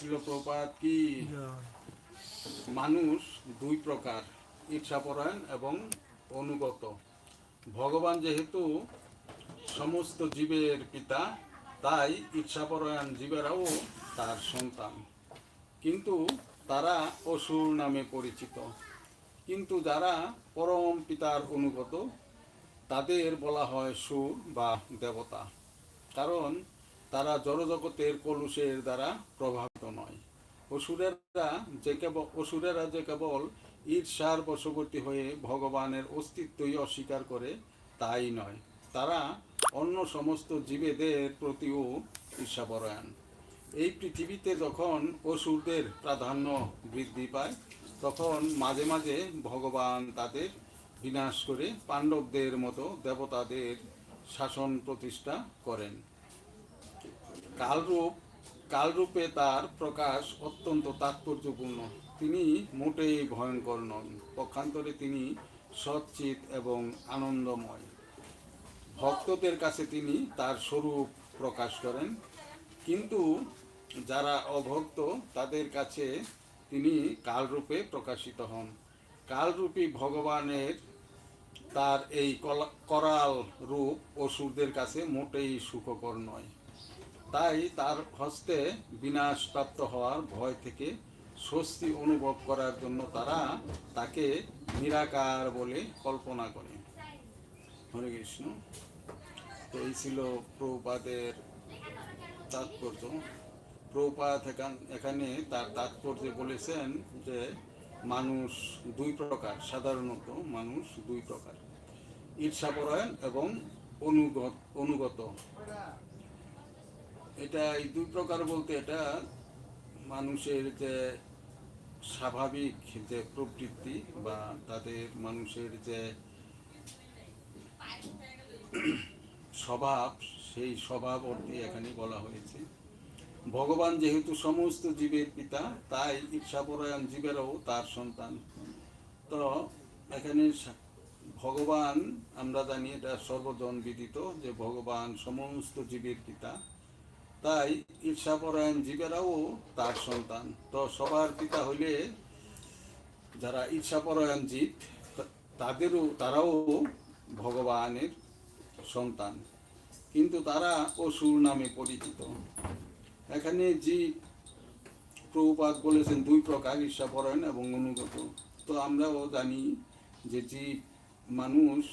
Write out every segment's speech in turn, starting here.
ছিল প্রপাত কি? মানুষ দুই প্রকার, ইচ্ছাপরায়ণ এবং অনুগত। ভগবান যেহেতু সমস্ত জীবের পিতা, তাই ইচ্ছাপরায়ণ জীবেরাও তার সন্তান। কিন্তু তারা অসুর নামে পরিচিত। কিন্তু যারা পরম পিতার অনুগত, তাদের বলা হয় সুর বা দেবতা। কারণ তারা জড়জগতের কলুষের দ্বারা প্রভাবিত নয়। অসুরেরা যে কেবল অসুরেরা যে কেবল ঈর্ষার বশবর্তী হয়ে ভগবানের অস্তিত্বই অস্বীকার করে, তাই নয়। তারা অন্য সমস্ত জীবেদের প্রতিও ঈর্ষাপরায়ণ। এই পৃথিবীতে যখন অসুরদের প্রাধান্য বৃদ্ধি পায়, তখন মাঝে মাঝে ভগবান তাদের বিনাশ করে পাণ্ডবদের মতো দেবতাদের শাসন প্রতিষ্ঠা করেন। কালরূপ, কালরূপে তার প্রকাশ অত্যন্ত তাৎপর্যপূর্ণ। তিনি মোটেই ভয়ঙ্কর নন। পক্ষান্তরে তিনি সচ্চিত এবং আনন্দময়। ভক্তদের কাছে তিনি তার স্বরূপ প্রকাশ করেন। কিন্তু যারা অভক্ত, তাদের কাছে তিনি কালরূপে প্রকাশিত হন। কালরূপী ভগবানের তার এই করাল রূপ অসুরদের কাছে মোটেই সুখকর নয়। তাই তার হস্তে বিনাশপ্রাপ্ত হওয়ার ভয় থেকে স্বস্তি অনুভব করার জন্য তারা তাকে নিরাকার বলে কল্পনা করে। হরে কৃষ্ণ। তো এই ছিল প্রভুপাদের তাৎপর্য। প্রভুপাত এখান- এখানে তার তাৎপর্য বলেছেন যে মানুষ দুই প্রকার, সাধারণত মানুষ দুই প্রকার। ঈর্ষাপরায়ণ এবং অনুগত অনুগত। এটা এই দুই প্রকার বলতে এটা মানুষের যে স্বাভাবিক যে প্রবৃত্তি বা তাদের মানুষের যে স্বভাব, সেই স্বভাব অর্থে এখানে বলা হয়েছে। ভগবান যেহেতু সমস্ত জীবের পিতা, তাই ঈর্ষাপরায়ণ জীবেরও তার সন্তান। তো এখানে ভগবান, আমরা জানি এটা সর্বজন বিদিত যে ভগবান সমস্ত জীবের পিতা। তাই ঈর্ষাপরায়ণ জীবেরাও তার সন্তান। তো সবার পিতা হইলে যারা ঈর্ষাপরায়ণ জীব তাদেরও, তারাও ভগবানের সন্তান। কিন্তু তারা অসুর নামে পরিচিত। এখানে জীব প্রভুপাত বলেছেন, দুই প্রকার ঈর্ষাপরায়ণ এবং অনুগত। তো আমরাও জানি যে জীব মানুষ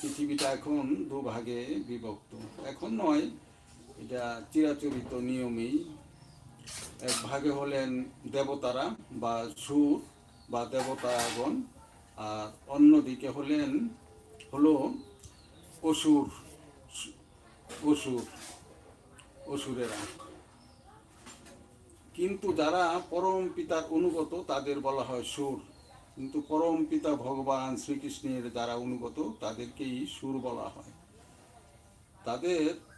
পৃথিবীটা এখন দুভাগে বিভক্ত। এখন নয় এটা চিরাচরিত নিয়মেই। এক ভাগে হলেন দেবতারা বা সুর বা দেবতাগণ, আর অন্যদিকে হলেন হলো অসুর অসুর, অসুরেরা। কিন্তু যারা পরম পিতার অনুগত, তাদের বলা হয় সুর। কিন্তু পরম পিতা ভগবান শ্রীকৃষ্ণের যারা অনুগত, তাদেরকেই সুর বলা হয়। তাদের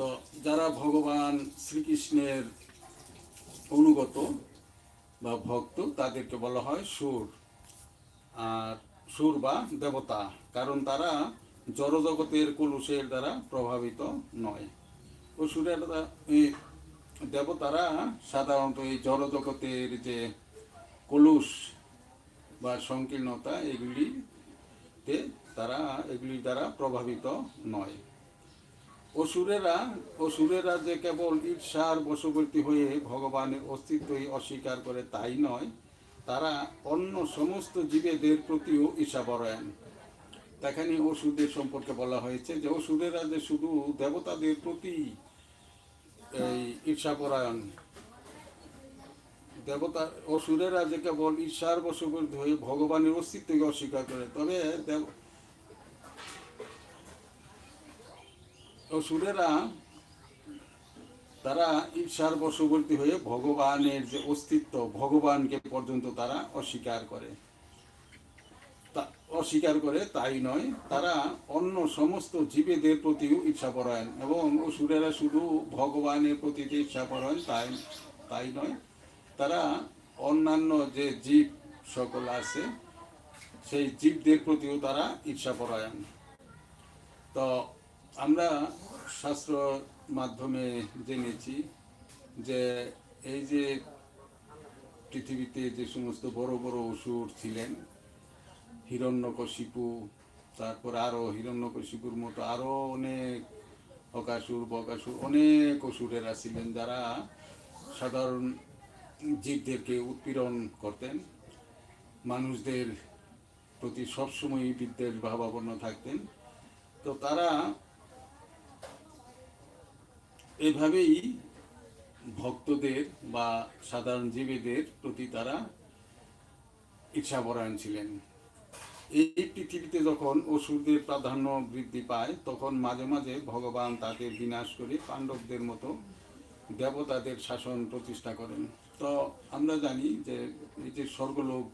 তো যারা ভগবান শ্রীকৃষ্ণের অনুগত বা ভক্ত, তাদেরকে বলা হয় সুর। আর সুর বা দেবতা, কারণ তারা জড়জগতের কলুষের দ্বারা প্রভাবিত নয়। অসুরের এই দেবতারা সাধারণত এই জড়জগতের যে কলুষ বা সংকীর্ণতা, এগুলিতে তারা, এগুলির দ্বারা প্রভাবিত নয়। অসুরেরা অসুরেরা যে কেবল ঈর্ষার বশবর্তী হয়ে ভগবানের অস্তিত্বই অস্বীকার করে তাই নয়, তারা অন্য সমস্ত জীবেদের প্রতিও ঈর্ষাপরায়ণ এখানে অসুরদের সম্পর্কে বলা হয়েছে যে অসুরেরা যে শুধু দেবতাদের প্রতি এই ঈর্ষাপরায়ণ দেবতা, অসুরেরা যে কেবল ঈর্ষার বশবর্তী হয়ে ভগবানের অস্তিত্বকে অস্বীকার করে, তবে দেব অসুরেরা তারা ঈর্ষার বশবর্তী হয়ে ভগবানের যে অস্তিত্ব, ভগবানকে পর্যন্ত তারা অস্বীকার করে। অস্বীকার করে তাই নয়, তারা অন্য সমস্ত জীবেদের প্রতিও ঈর্ষাপরায়ণ এবং অসুরেরা শুধু ভগবানের প্রতি যে ঈর্ষাপরায়ণ তাই তাই নয়, তারা অন্যান্য যে জীব সকল আছে, সেই জীবদের প্রতিও তারা ঈর্ষাপরায়ণ। তো আমরা শাস্ত্র মাধ্যমে জেনেছি যে এই যে পৃথিবীতে যে সমস্ত বড় বড় অসুর ছিলেন, হিরণ্যকশিপু, তারপর আরও হিরণ্যকশিপুর মতো আরও অনেক অকাসুর, বকাসুর, অনেক অসুরেরা ছিলেন যারা সাধারণ জীবদেরকে উৎপীড়ন করতেন। মানুষদের প্রতি সবসময় বিদ্বেষ, ভাবাপন্ন থাকতেন। তো তারা এভাবেই ভক্তদের বা সাধারণ জীবেদের প্রতি তারা ইচ্ছাপরায়ণ ছিলেন। এই পৃথিবীতে যখন অসুরদের প্রাধান্য বৃদ্ধি পায়, তখন মাঝে মাঝে ভগবান তাদের বিনাশ করে পাণ্ডবদের মতো দেবতাদের শাসন প্রতিষ্ঠা করেন। তো আমরা জানি যে এই যে স্বর্গলোক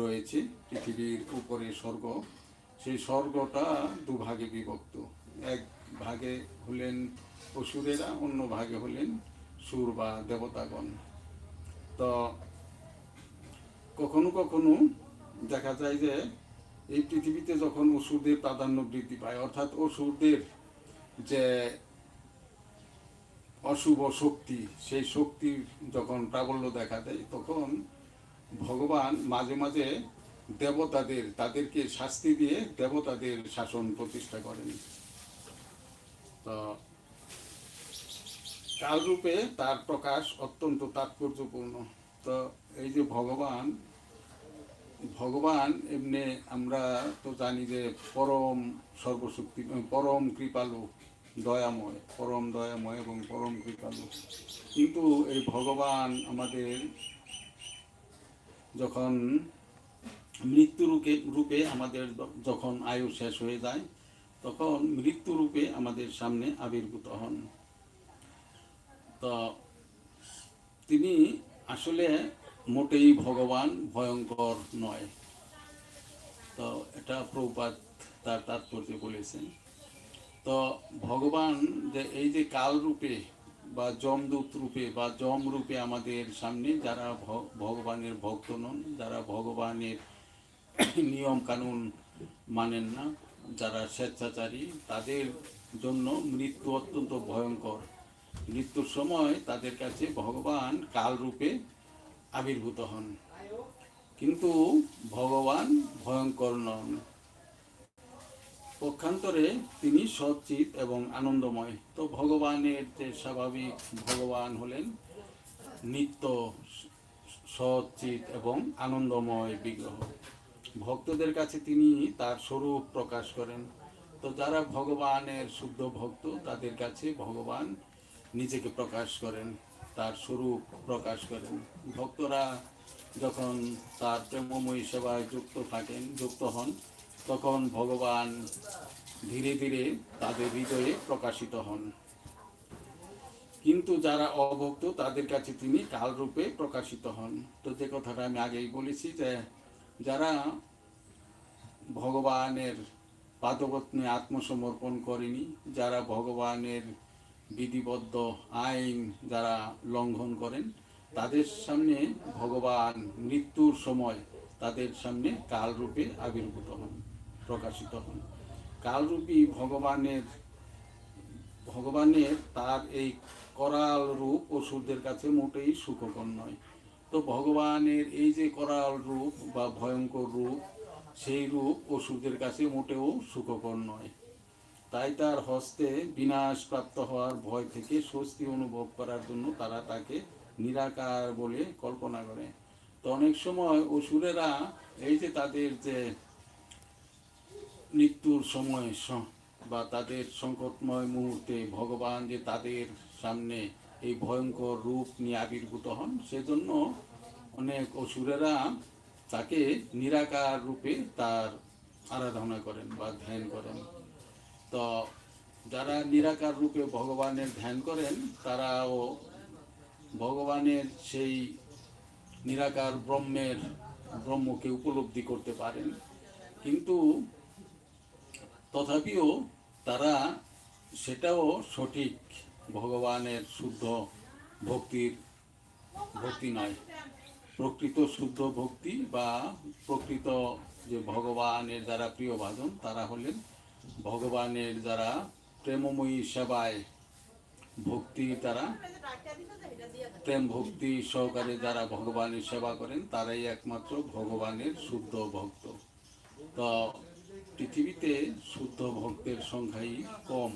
রয়েছে, পৃথিবীর উপরে স্বর্গ, সেই স্বর্গটা দুভাগে বিভক্ত। এক ভাগে হলেন অসুরেরা, অন্য ভাগে হলেন সুর বা দেবতাগণ। তো কখনো কখনো দেখা যায় যে এই পৃথিবীতে যখন অসুরদের প্রাধান্য বৃদ্ধি পায়, অর্থাৎ অসুরদের যে অশুভ শক্তি, সেই শক্তির যখন প্রাবল্য দেখা দেয়, তখন ভগবান মাঝে মাঝে দেবতাদের, তাদেরকে শাস্তি দিয়ে দেবতাদের শাসন প্রতিষ্ঠা করেন। তো কালরূপে তার প্রকাশ অত্যন্ত তাৎপর্যপূর্ণ। তো এই যে ভগবান ভগবান এমনি আমরা তো জানি যে পরম সর্বশক্তি, পরম কৃপালু, দয়াময়, পরম দয়াময় এবং পরম কৃপালু। কিন্তু এই ভগবান আমাদের যখন মৃত্যু রূপে রূপে আমাদের যখন আয়ু শেষ হয়ে যায় তখন মৃত্যুরূপে আমাদের সামনে আবির্ভূত হন। তো তিনি আসলে মোটেই ভগবান ভয়ঙ্কর নয়। তো এটা প্রভুপাত তার তাৎপর্য বলেছেন। তো ভগবান যে এই যে কাল রূপে বা যমদূত রূপে বা যম রূপে আমাদের সামনে যারা ভগবানের ভক্ত নন, যারা ভগবানের নিয়ম কানুন মানেন না যারা স্বেচ্ছাচারী, তাদের জন্য মৃত্যু অত্যন্ত ভয়ঙ্কর। মৃত্যুর সময় তাদের কাছে ভগবান কাল রূপে আবির্ভূত হন। কিন্তু ভগবান ভয়ঙ্কর নন। পক্ষান্তরে তিনি সচিত এবং আনন্দময়। তো ভগবানের যে স্বাভাবিক ভগবান হলেন, নিত্য সচিত এবং আনন্দময় বিগ্রহ। ভক্তদের কাছে তিনি তার স্বরূপ প্রকাশ করেন। তো যারা ভগবানের শুদ্ধ ভক্ত, তাদের কাছে ভগবান নিজেকে প্রকাশ করেন, তার স্বরূপ প্রকাশ করেন। ভক্তরা যখন তার প্রেমময়ী সেবায় যুক্ত থাকেন, যুক্ত হন, তখন ভগবান ধীরে ধীরে তাদের হৃদয়ে প্রকাশিত হন। কিন্তু যারা অভক্ত, তাদের কাছে তিনি কালরূপে প্রকাশিত হন। তো যে কথাটা আমি আগেই বলেছি যে, যারা ভগবানের পাদপত্নে আত্মসমর্পণ করেনি। যারা ভগবানের বিধিবদ্ধ আইন যারা লঙ্ঘন করেন, তাদের সামনে ভগবান মৃত্যুর সময় তাদের সামনে কালরূপে আবির্ভূত হন, প্রকাশিত হন। কালরূপী ভগবানের ভগবানের তার এই করাল রূপ অসুরদের কাছে মোটেই সুখকর নয়। তো ভগবানের এই যে করাল রূপ বা ভয়ঙ্কর রূপ সেই রূপ অসুরদের কাছে মোটেও সুখকর নয়। তাই তার হস্তে বিনাশ প্রাপ্ত হওয়ার ভয় থেকে স্বস্তি অনুভব করার জন্য তারা তাকে নিরাকার বলে কল্পনা করে। তো অনেক সময় অসুরেরা এই যে তাদের যে মৃত্যুর সময় বা তাদের সংকটময় মুহূর্তে ভগবান যে তাদের সামনে এই ভয়ঙ্কর রূপ নিয়ে আবির্ভূত হন, সেজন্য অনেক অসুরেরা তাকে নিরাকার রূপে তার আরাধনা করেন বা ধ্যান করেন। তো যারা নিরাকার রূপে ভগবানের ধ্যান করেন, তারাও ভগবানের সেই নিরাকার ব্রহ্মের ব্রহ্মকে উপলব্ধি করতে পারেন। কিন্তু তথাপিও তারা সেটাও সঠিক ভগবানের শুদ্ধ ভক্তির ভক্তি নয়। প্রকৃত শুদ্ধ ভক্তি বা প্রকৃত যে ভগবানের যারা প্রিয় ভাজন তারা হলেন ভগবানের দ্বারা প্রেমময়ী সেবায় ভক্তি তারা, প্রেম ভক্তি সহকারে যারা ভগবানের সেবা করেন, তারাই একমাত্র ভগবানের শুদ্ধ ভক্ত। তো পৃথিবীতে শুদ্ধ ভক্তের সংখ্যাই কম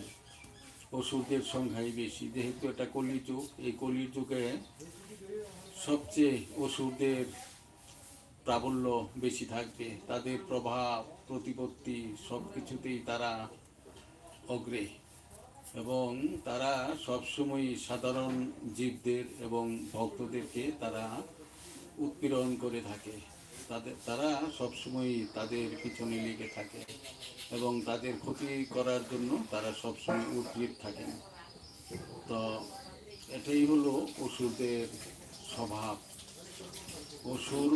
অসুরদের সংখ্যাই বেশি। যেহেতু এটা কলিযুগ, এই কলির যুগে সবচেয়ে অসুরদের প্রাবল্য বেশি থাকবে, তাদের প্রভাব প্রতিপত্তি সব কিছুতেই তারা অগ্রে। এবং তারা সবসময় সাধারণ জীবদের এবং ভক্তদেরকে তারা উৎপীড়ন করে থাকে। তাদের, তারা সবসময় তাদের পিছনে লেগে থাকে এবং তাদের ক্ষতি করার জন্য তারা সবসময় উদ্গ্রীব থাকেন। তো এটাই হলো অসুরদের স্বভাব। অসুর,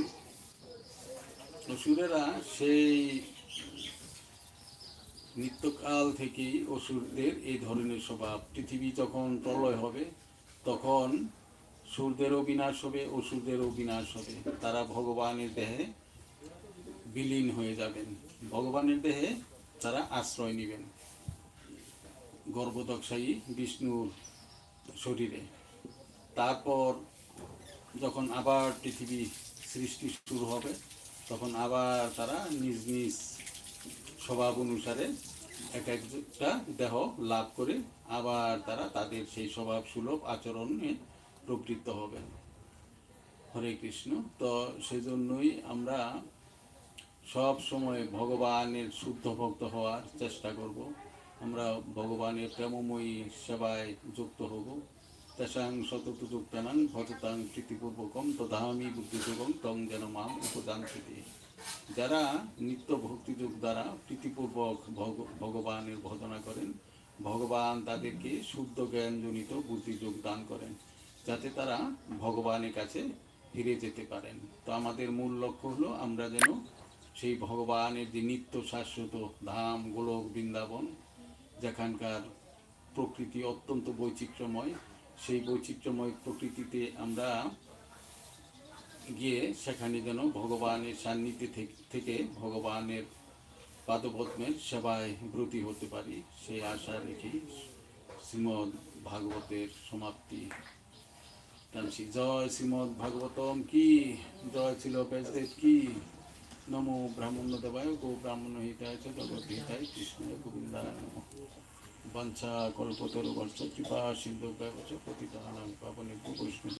অসুরেরা সেই নিত্যকাল থেকেই অসুরদের এই ধরনের স্বভাব। পৃথিবী যখন প্রলয় হবে, তখন সুরদেরও বিনাশ হবে, অসুরদেরও বিনাশ হবে। তারা ভগবানের দেহে বিলীন হয়ে যাবেন। ভগবানের দেহে তারা আশ্রয় নেবেন গর্ভদক্ষায়ী বিষ্ণুর শরীরে। তারপর যখন আবার পৃথিবী সৃষ্টি শুরু হবে, তখন আবার তারা নিজ নিজ স্বভাব অনুসারে এক একটা দেহ লাভ করে আবার তারা তাদের সেই স্বভাব সুলভ আচরণে প্রবৃত্ত হবে। হরে কৃষ্ণ। তো সেজন্যই আমরা সব সময় ভগবানের শুদ্ধ ভক্ত হওয়ার চেষ্টা করব। আমরা ভগবানের প্রেমময়ী সেবায় যুক্ত হব। তেসাং শতত যুক্তানাং ভজতাং প্রীতিপূর্বকম তদামি বুদ্ধিযোগম তং যেন মাম উপদান্তিতে যারা নিত্য ভক্তিযোগ দ্বারা প্রীতিপূর্বক ভগ- ভগবানের ভজনা করেন ভগবান তাদেরকে শুদ্ধ জ্ঞানজনিত বুদ্ধিযোগ দান করেন, যাতে তারা ভগবানের কাছে ফিরে যেতে পারেন। তো আমাদের মূল লক্ষ্য হলো আমরা যেন সেই ভগবানের যে নিত্য শাশ্বত ধাম, গোলক বৃন্দাবন, যেখানকার প্রকৃতি অত্যন্ত বৈচিত্র্যময় সেই বৈচিত্র্যময় প্রকৃতিতে আমরা গিয়ে সেখানে যেন ভগবানের সান্নিধ্যে থেকে- ভগবানের পাদপদ্মের সেবায় ব্রতী হতে পারি, সেই আশা রেখে শ্রীমদ্ ভাগবতের সমাপ্তি টানছি জয় শ্রীমদ্ ভাগবতম কি? জয় ছিল ব্যাসদেব কি? নমো ব্রাহ্মণ দেবায় গো ব্রাহ্মণ হিতায় জগৎ হিতায় কৃষ্ণ গোবিন্দায় নমঃ। বঞ্চা কল্পতরু বর্ষ কৃপা সিন্ধু ব্যবচ পাবনে বৈষ্ণব